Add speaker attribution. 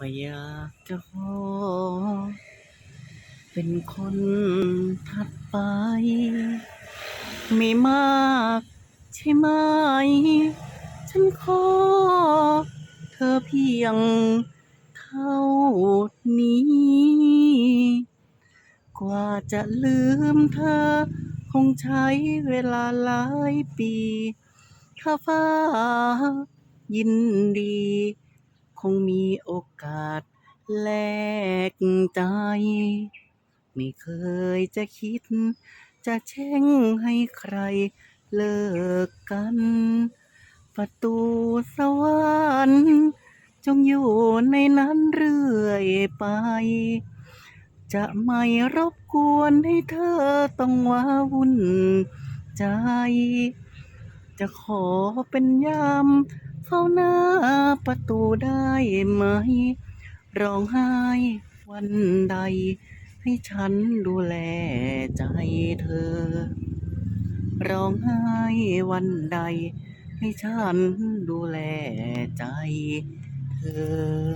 Speaker 1: ก็อยากจะขอ เป็นคนถัดไป ไม่มากใช่ไหม ฉันขอ เธอเพียงเท่านี้ กว่าจะลืมเธอ คงใช้เวลาหลายปี ถ้าฟ้ายินดี คงมีโอกาสแลกใจ ไม่เคยจะคิด จะแช่งให้ใครเลิกกัน ประตูสวรรค์จงอยู่ในนั้นเรื่อยไป จะไม่รบกวนให้เธอต้องว้าวุ่นใจ จะขอเป็นยามเฝ้าหน้าประตูได้ไหม ร้องไห้วันใด ให้ฉันดูแลใจเธอ ร้องไห้วันใด ให้ฉันดูแลใจเธอ